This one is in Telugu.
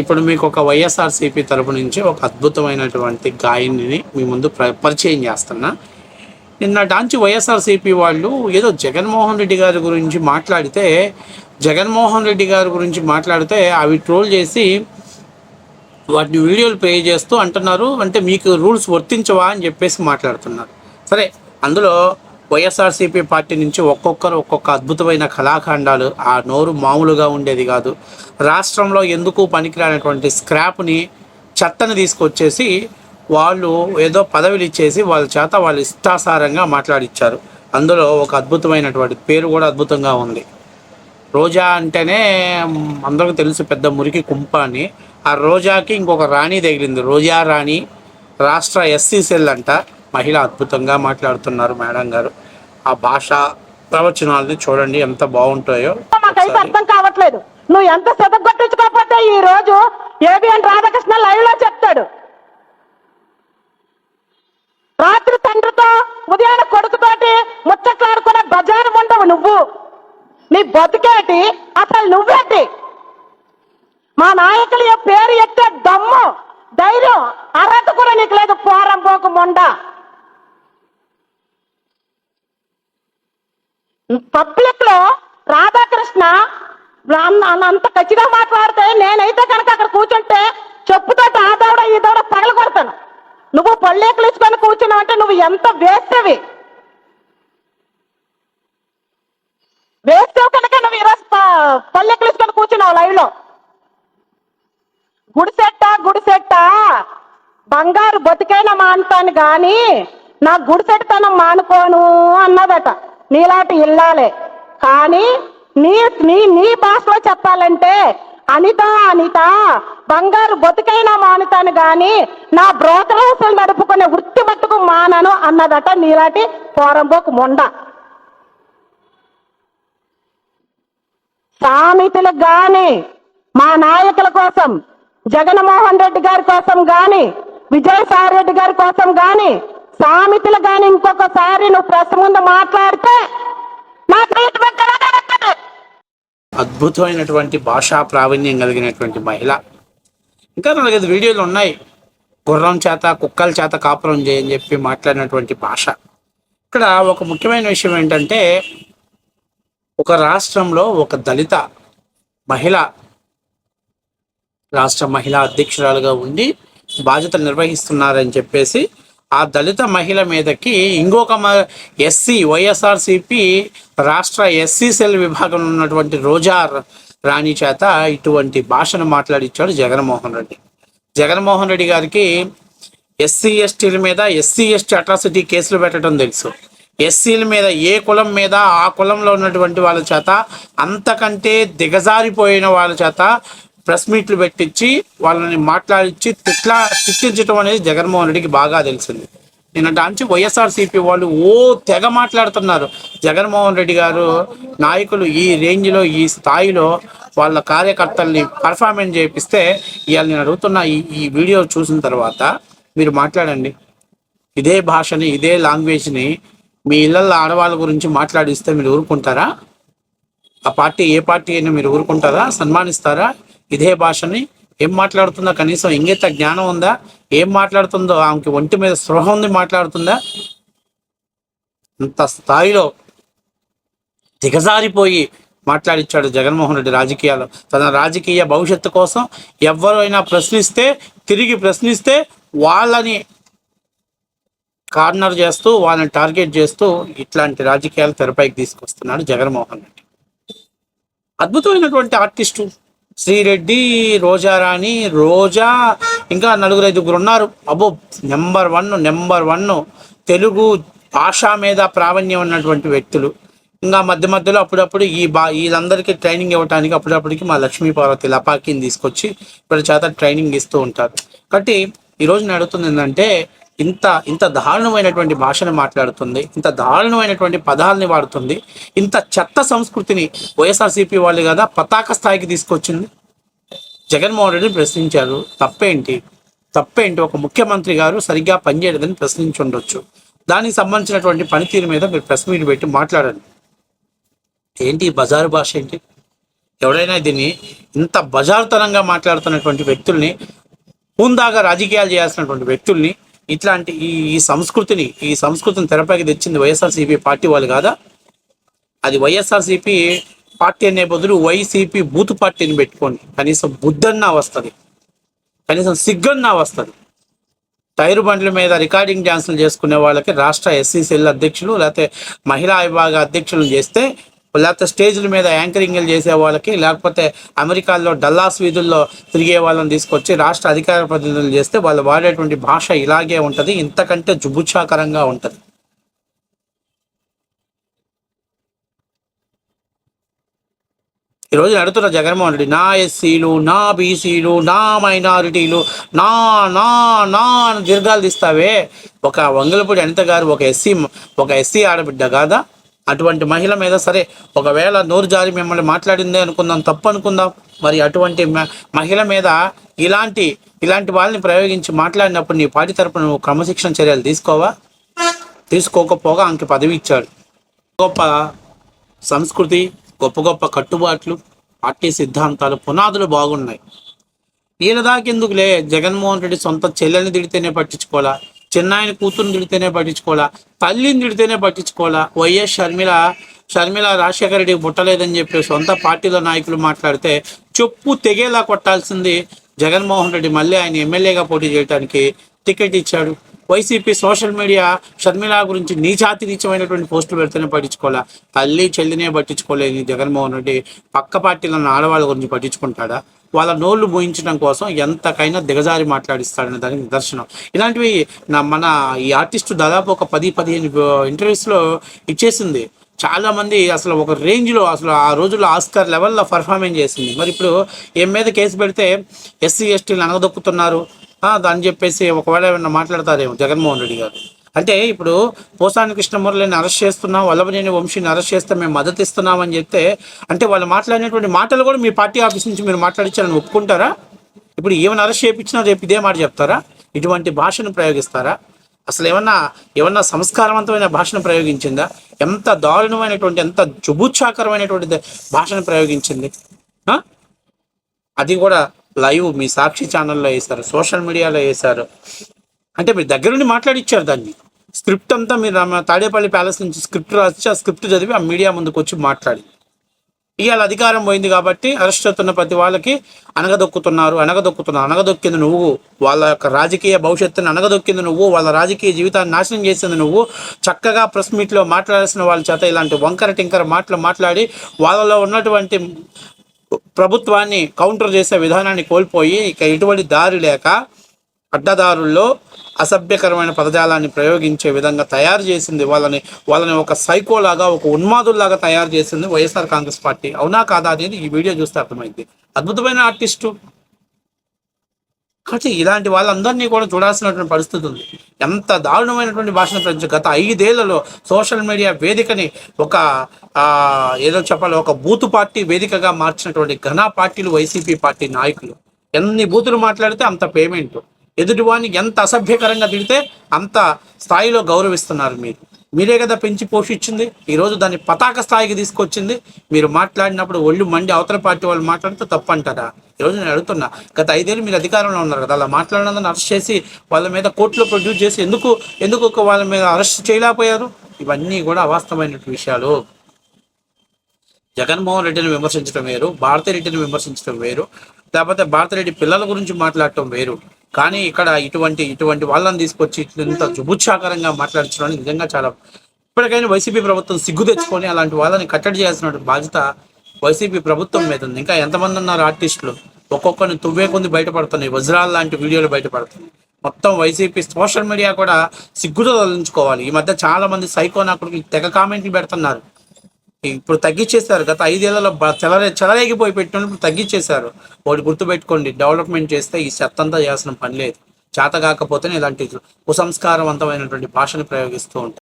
ఇప్పుడు మీకు ఒక వైఎస్ఆర్సీపీ తరపు నుంచి ఒక అద్భుతమైనటువంటి గాయనిని మీ ముందు పరిచయం చేస్తున్నా. నిన్న డాంచి వైఎస్ఆర్సీపీ వాళ్ళు ఏదో జగన్మోహన్ రెడ్డి గారి గురించి మాట్లాడితే జగన్మోహన్ రెడ్డి గారి గురించి మాట్లాడితే అవి ట్రోల్ చేసి వాటిని వీడియోలు ప్లే చేస్తూ అంటున్నారు. అంటే మీకు రూల్స్ వర్తించవా అని చెప్పేసి మాట్లాడుతున్నారు. సరే అందులో వైఎస్ఆర్సీపీ పార్టీ నుంచి ఒక్కొక్కరు ఒక్కొక్క అద్భుతమైన కళాఖండాలు ఆ నోరు మామూలుగా ఉండేది కాదు. రాష్ట్రంలో ఎందుకు పనికిరానటువంటి స్క్రాప్ని చెత్తని తీసుకొచ్చేసి వాళ్ళు ఏదో పదవులు ఇచ్చేసి వాళ్ళ చేత వాళ్ళు ఇష్టాసారంగా మాట్లాడిచ్చారు. అందులో ఒక అద్భుతమైనటువంటి పేరు కూడా అద్భుతంగా ఉంది. రోజా అంటేనే అందరికీ తెలుసు పెద్ద మురికి కుంప అని. ఆ రోజాకి ఇంకొక రాణి తగిలింది. రోజా రాణి రాష్ట్ర ఎస్సీ సెల్ అంట. మహిళ అద్భుతంగా మాట్లాడుతున్నారు మేడం గారు. ఆ భాష ప్రవచనాలని చూడండి ఎంత బాగుంటాయో. మాకైతే అర్థం కావట్లేదు. నువ్వు ఎంత సెదగొట్టించుకోకపోతే ఈ రోజు ఏబిఎన్ రాధాకృష్ణ లైవ్లో చెప్తాడు. రాత్రి తండ్రితో ఉదయాన కొడుకుతోటి ముచ్చట్లాడుకునే బజారు ఉండవు నువ్వు. నీ బతికేటి? అసలు నువ్వేటి? మా నాయకులు పేరు ఎత్తే దమ్ము ధైర్యం అర్హత కూడా నీకు లేదు. పోరం పోకు మొండ పబ్లిక్లో రాధాకృష్ణ అంత ఖచ్చితంగా మాట్లాడితే నేనైతే కనుక అక్కడ కూర్చుంటే చెప్పుతో ఆ దౌడ ఈ దౌడ పగల కొడతాను. నువ్వు పళ్ళేకలు ఇచ్చుకొని కూర్చున్నావు అంటే నువ్వు ఎంత వేస్తవి వేస్తావు కనుక నువ్వు ఈరోజు ప- ఇచ్చుకొని కూర్చున్నావు లైవ్లో గుడిసెట్ట గుడిసెట్ట? బంగారు బతికైన మానుతాను గాని నా గుడిసెట్టతనం మానుకోను అన్నదట. నీలాంటి ఇల్లాలే. కానీ నీ నీ నీ భాషలో చెప్పాలంటే అనిత అనిత బంగారు బతికైనా మానుతాను గాని నా బ్రోకర్ హౌసులు నడుపుకునే వృత్తి మట్టుకు మానను అన్నదట నీలాంటి పోరంబోకు మొండ. సామెతలకు గాని మా నాయకుల కోసం జగన్మోహన్ రెడ్డి గారి కోసం గాని విజయసాయి రెడ్డి గారి కోసం గాని సామెతలు కానీ ఇంకొకసారి నువ్వు ప్రెస్ ముందు మాట్లాడితే అద్భుతమైనటువంటి భాషా ప్రావీణ్యం కలిగినటువంటి మహిళ. ఇంకా నాలుగైదు వీడియోలు ఉన్నాయి. గుర్రం చేత కుక్కల చేత కాపురం చేయని చెప్పి మాట్లాడినటువంటి భాష. ఇక్కడ ఒక ముఖ్యమైన విషయం ఏంటంటే ఒక రాష్ట్రంలో ఒక దళిత మహిళ రాష్ట్ర మహిళా అధ్యక్షురాలుగా ఉండి బాధ్యతలు నిర్వహిస్తున్నారని చెప్పేసి ఆ దళిత మహిళ మీదకి ఇంకొక ఎస్సీ వైఎస్ఆర్సిపి రాష్ట్ర ఎస్సీ సెల్ విభాగంలో ఉన్నటువంటి రోజా రాణి చేత ఇటువంటి భాషను మాట్లాడించాడు జగన్మోహన్ రెడ్డి. జగన్మోహన్ రెడ్డి గారికి ఎస్సీ ఎస్టీల మీద ఎస్సీ ఎస్టీ అట్రాసిటీ కేసులు పెట్టడం తెలుసు. ఎస్సీల మీద ఏ కులం మీద ఆ కులంలో ఉన్నటువంటి వాళ్ళ చేత అంతకంటే దిగజారిపోయిన వాళ్ళ చేత ప్రెస్ మీట్లు పెట్టించి వాళ్ళని మాట్లాడించి తిట్లా తిట్టించడం అనేది జగన్మోహన్ రెడ్డికి బాగా తెలిసింది. నిన్నటి డాంచి వైఎస్ఆర్సీపీ వాళ్ళు ఓ తెగ మాట్లాడుతున్నారు. జగన్మోహన్ రెడ్డి గారు నాయకులు ఈ రేంజ్లో ఈ స్థాయిలో వాళ్ళ కార్యకర్తల్ని పర్ఫార్మెన్స్ చేపిస్తే ఇవాళ నేను అడుగుతున్న ఈ ఈ వీడియో చూసిన తర్వాత మీరు మాట్లాడండి. ఇదే భాషని ఇదే లాంగ్వేజ్ని మీ ఇళ్ళల్లో ఆడవాళ్ళ గురించి మాట్లాడిస్తే మీరు ఊరుకుంటారా? ఆ పార్టీ ఏ పార్టీ అయినా మీరు ఊరుకుంటారా? సన్మానిస్తారా? ఇదే భాషని ఏం మాట్లాడుతుందో? కనీసం ఇంగిత జ్ఞానం ఉందా? ఏం మాట్లాడుతుందో? ఆమెకి ఒంటి మీద స్పృహ ఉంది మాట్లాడుతుందా? అంత స్థాయిలో దిగజారిపోయి మాట్లాడిచ్చాడు జగన్మోహన్ రెడ్డి రాజకీయాలు తన రాజకీయ భవిష్యత్తు కోసం ఎవరైనా ప్రశ్నిస్తే తిరిగి ప్రశ్నిస్తే వాళ్ళని కార్నర్ చేస్తూ వాళ్ళని టార్గెట్ చేస్తూ ఇట్లాంటి రాజకీయాలు తెరపైకి తీసుకొస్తున్నాడు జగన్మోహన్ రెడ్డి. అద్భుతమైనటువంటి ఆర్టిస్టు. శ్రీరెడ్డి రోజారాణి రోజా ఇంకా నలుగురు ఐదుగురు ఉన్నారు. అబ్బో number one number one. Telugu భాష మీద ప్రావీణ్యం ఉన్నటువంటి వ్యక్తులు. ఇంకా మధ్య మధ్యలో అప్పుడప్పుడు ఈ బా వీళ్ళందరికీ ట్రైనింగ్ ఇవ్వడానికి అప్పుడప్పటికి మా లక్ష్మీపార్వతి లపాకిని తీసుకొచ్చి వీళ్ళ చేత ట్రైనింగ్ ఇస్తూ ఉంటారు. కాబట్టి ఈరోజు నేను అడుగుతుంది ఏంటంటే ఇంత ఇంత దారుణమైనటువంటి భాషను మాట్లాడుతుంది ఇంత దారుణమైనటువంటి పదాలని వాడుతుంది ఇంత చెత్త సంస్కృతిని వైఎస్ఆర్సీపీ వాళ్ళు కదా పతాక స్థాయికి తీసుకొచ్చింది. జగన్మోహన్ రెడ్డిని ప్రశ్నించారు తప్పేంటి? తప్పేంటి? ఒక ముఖ్యమంత్రి గారు సరిగ్గా పనిచేయలేదని ప్రశ్నించి ఉండొచ్చు దానికి సంబంధించినటువంటి పనితీరు మీద మీరు ప్రెస్ మీట్ పెట్టి మాట్లాడండి. ఏంటి బజారు భాష ఏంటి? ఎవడైనా దీన్ని ఇంత బజారుతనంగా మాట్లాడుతున్నటువంటి వ్యక్తుల్ని హుందాగా రాజకీయాలు చేయాల్సినటువంటి వ్యక్తుల్ని ఇట్లాంటి ఈ ఈ సంస్కృతిని ఈ సంస్కృతిని తెరపైకి తెచ్చింది వైఎస్ఆర్సీపీ పార్టీ వాళ్ళు కాదా? అది వైఎస్ఆర్సీపీ పార్టీ అనే బదులు వైసీపీ బూత్ పార్టీని పెట్టుకోండి. కనీసం బుద్ధన్నా వస్తుంది కనీసం సిగ్గన్నా వస్తుంది టైరు బండ్ల మీద రికార్డింగ్ డ్యాన్సులు చేసుకునే వాళ్ళకి రాష్ట్ర ఎస్సీ సెల్ అధ్యక్షులు లేకపోతే మహిళా విభాగ అధ్యక్షులు చేస్తే లేకపోతే స్టేజ్ల మీద యాంకరింగ్లు చేసే వాళ్ళకి లేకపోతే అమెరికాలో డల్లాస్ వీధుల్లో తిరిగే వాళ్ళని తీసుకొచ్చి రాష్ట్ర అధికార ప్రతినిధులు చేస్తే వాళ్ళు వాడేటువంటి భాష ఇలాగే ఉంటుంది ఇంతకంటే జుబుచ్చాకరంగా ఉంటుంది. ఈరోజు నడుతున్న జగన్మోహన్ రెడ్డి నా ఎస్సీలు నా బీసీలు నా మైనారిటీలు నా నా నా అని దీర్ఘాలు తీస్తావే. ఒక వంగలపూడి అనిత గారు ఒక ఎస్సీ ఒక ఎస్సీ ఆడబిడ్డ కాదా? అటువంటి మహిళ మీద సరే ఒకవేళ నోరు జారి మిమ్మల్ని మాట్లాడిందే అనుకుందాం తప్పు అనుకుందాం మరి అటువంటి మ- మహిళ మీద ఇలాంటి ఇలాంటి వాళ్ళని ప్రయోగించి మాట్లాడినప్పుడు నీ పార్టీ తరపున నువ్వు క్రమశిక్షణ చర్యలు తీసుకోవా? తీసుకోకపోగా ఆమెకి పదవి ఇచ్చాడు. గొప్ప సంస్కృతి గొప్ప గొప్ప కట్టుబాట్లు పార్టీ సిద్ధాంతాలు పునాదులు బాగున్నాయి. ఈయన దాకెందుకులే జగన్మోహన్ రెడ్డి సొంత చెల్లెల్ని తిడితేనే పట్టించుకోవాలా? చిన్నాయన కూతురుని తిడితేనే పట్టించుకోవాలా? తల్లిని తిడితేనే పట్టించుకోవాలా? వైఎస్ షర్మిల షర్మిల రాజశేఖర రెడ్డికి పుట్టలేదని చెప్పి సొంత పార్టీలో నాయకులు మాట్లాడితే చెప్పు తెగేలా కొట్టాల్సింది జగన్మోహన్ రెడ్డి. మళ్ళీ ఆయన ఎమ్మెల్యేగా పోటీ చేయడానికి టికెట్ ఇచ్చాడు. వైసీపీ సోషల్ మీడియా షర్మిల గురించి నీచాతి నీచమైనటువంటి పోస్టులు పెడితేనే పట్టించుకోవాలా? తల్లి చెల్లినే పట్టించుకోలేని జగన్మోహన్ రెడ్డి పక్క పార్టీలో ఉన్న ఆడవాళ్ళ గురించి పట్టించుకుంటాడా? వాళ్ళ నోళ్ళు మూయించడం కోసం ఎంతకైనా దిగజారి మాట్లాడిస్తాడనే దానికి నిదర్శనం. ఇలాంటివి నా మన ఈ ఆర్టిస్ట్ దాదాపు ఒక పది పదిహేను ఇంటర్వ్యూస్లో ఇచ్చేసింది. చాలా మంది అసలు ఒక రేంజ్లో అసలు ఆ రోజుల్లో ఆస్కార్ లెవెల్లో పర్ఫార్మెన్స్ చేసింది. మరి ఇప్పుడు ఏం మీద కేసు పెడితే ఎస్సీ ఎస్టీలు అనగదొక్కుతున్నారు. అని దాన్ని చెప్పేసి ఒకవేళ ఏమన్నా మాట్లాడతారేమో జగన్మోహన్ రెడ్డి గారు. అంటే ఇప్పుడు పోసాని కృష్ణమురళిని అరెస్ట్ చేస్తున్నాం వల్లభనేని వంశీని అరెస్ట్ చేస్తే మేము మద్దతు ఇస్తున్నామని చెప్తే అంటే వాళ్ళు మాట్లాడినటువంటి మాటలు కూడా మీ పార్టీ ఆఫీస్ నుంచి మీరు మాట్లాడించాలని ఒప్పుకుంటారా? ఇప్పుడు ఏమైనా అరెస్ట్ చేయించినా రేపు ఇదే మాట చెప్తారా? ఇటువంటి భాషను ప్రయోగిస్తారా? అసలు ఏమన్నా ఏమన్నా సంస్కారవంతమైన భాషను ప్రయోగించిందా? ఎంత దారుణమైనటువంటి ఎంత జుబుచ్చాకరమైనటువంటి భాషను ప్రయోగించింది? అది కూడా లైవ్ మీ సాక్షి ఛానల్లో వేశారు సోషల్ మీడియాలో వేశారు. అంటే మీరు దగ్గరుండి మాట్లాడిచ్చారు దాన్ని. స్క్రిప్ట్ అంతా మీరు తాడేపల్లి ప్యాలెస్ నుంచి స్క్రిప్ట్ రాసి ఆ స్క్రిప్ట్ చదివి ఆ మీడియా ముందుకు వచ్చి మాట్లాడి. ఇవాళ అధికారం పోయింది కాబట్టి అరెస్ట్ అవుతున్న ప్రతి వాళ్ళకి అనగదొక్కుతున్నారు అనగదొక్కుతున్నారు అనగదొక్కింది నువ్వు. వాళ్ళ యొక్క రాజకీయ భవిష్యత్తును అనగదొక్కింది నువ్వు వాళ్ళ రాజకీయ జీవితాన్ని నాశనం చేసింది నువ్వు. చక్కగా ప్రెస్ మీట్లో మాట్లాడాల్సిన వాళ్ళ చేత ఇలాంటి వంకర టింకర మాటలు మాట్లాడి వాళ్ళలో ఉన్నటువంటి ప్రభుత్వాన్ని కౌంటర్ చేసే విధానాన్ని కోల్పోయి ఇక ఎటువంటి దారి లేక అడ్డదారుల్లో అసభ్యకరమైన పదజాలాన్ని ప్రయోగించే విధంగా తయారు చేసింది వాళ్ళని వాళ్ళని ఒక సైకోలాగా ఒక ఉన్మాదుల్లాగా తయారు చేసింది వైఎస్ఆర్ కాంగ్రెస్ పార్టీ. అవునా కాదా అనేది ఈ వీడియో చూస్తే అర్థమైంది. అద్భుతమైన ఆర్టిస్టు. కాబట్టి ఇలాంటి వాళ్ళందరినీ కూడా చూడాల్సినటువంటి పరిస్థితి ఉంది. ఎంత దారుణమైనటువంటి భాషను ప్రజలు గత ఐదేళ్ళలో సోషల్ మీడియా వేదికని ఒక ఏదో చెప్పాలి ఒక బూతు పార్టీ వేదికగా మార్చినటువంటి ఘన పార్టీలు వైసీపీ పార్టీ నాయకులు. ఎన్ని బూతులు మాట్లాడితే అంత పేమెంట్. ఎదుటివాడిని ఎంత అసభ్యకరంగా తిడితే అంత స్థాయిలో గౌరవిస్తున్నారు మీరు. మీరే కదా పెంచి పోషించింది. ఈరోజు దాన్ని పతాక స్థాయికి తీసుకొచ్చింది. మీరు మాట్లాడినప్పుడు ఒళ్ళు మండి అవతల పార్టీ వాళ్ళు మాట్లాడితే తప్పు అంటారా ఈరోజు నేను అడుగుతున్నా గత ఐదేళ్ళు మీరు అధికారంలో ఉన్నారు కదా అలా మాట్లాడినందుకు అరెస్ట్ చేసి వాళ్ళ మీద కోర్టులో ప్రొడ్యూస్ చేసి ఎందుకు ఎందుకు ఒక వాళ్ళ మీద అరెస్ట్ చేయలేకపోయారు? ఇవన్నీ కూడా అవాస్తవమైన విషయాలు. జగన్మోహన్ రెడ్డిని విమర్శించడం వేరు భారతిరెడ్డిని విమర్శించడం వేరు లేకపోతే భారతిరెడ్డి పిల్లల గురించి మాట్లాడటం వేరు. కానీ ఇక్కడ ఇటువంటి ఇటువంటి వాళ్ళని తీసుకొచ్చి ఇంత జుబుచ్చాకరంగా మాట్లాడించడం నిజంగా చాలా ఇప్పటికైనా వైసీపీ ప్రభుత్వం సిగ్గు తెచ్చుకొని అలాంటి వాళ్ళని కట్టడి చేయాల్సిన బాధ్యత వైసీపీ ప్రభుత్వం మీద ఉంది. ఇంకా ఎంతమంది ఉన్నారు ఆర్టిస్టులు? ఒక్కొక్కరిని తువ్వే కొంది బయటపడుతున్నాయి. వజ్రాలు లాంటి వీడియోలు బయటపడుతున్నాయి. మొత్తం వైసీపీ సోషల్ మీడియా కూడా సిగ్గుతో తొలగించుకోవాలి ఈ మధ్య చాలా మంది సైకో నాకుడికి తెగ కామెంట్లు పెడుతున్నారు. ఇప్పుడు తగ్గించేశారు గత ఐదేళ్ళలో చెలరే చెలరేగిపోయి పెట్టినప్పుడు తగ్గించేశారు ఒకటి గుర్తుపెట్టుకోండి డెవలప్మెంట్ చేస్తే ఈ చెత్తంతా చేయాల్సిన పని లేదు. చేత కాకపోతే ఇలాంటి కుసంస్కారవంతమైనటువంటి భాషను ప్రయోగిస్తూ ఉంటారు.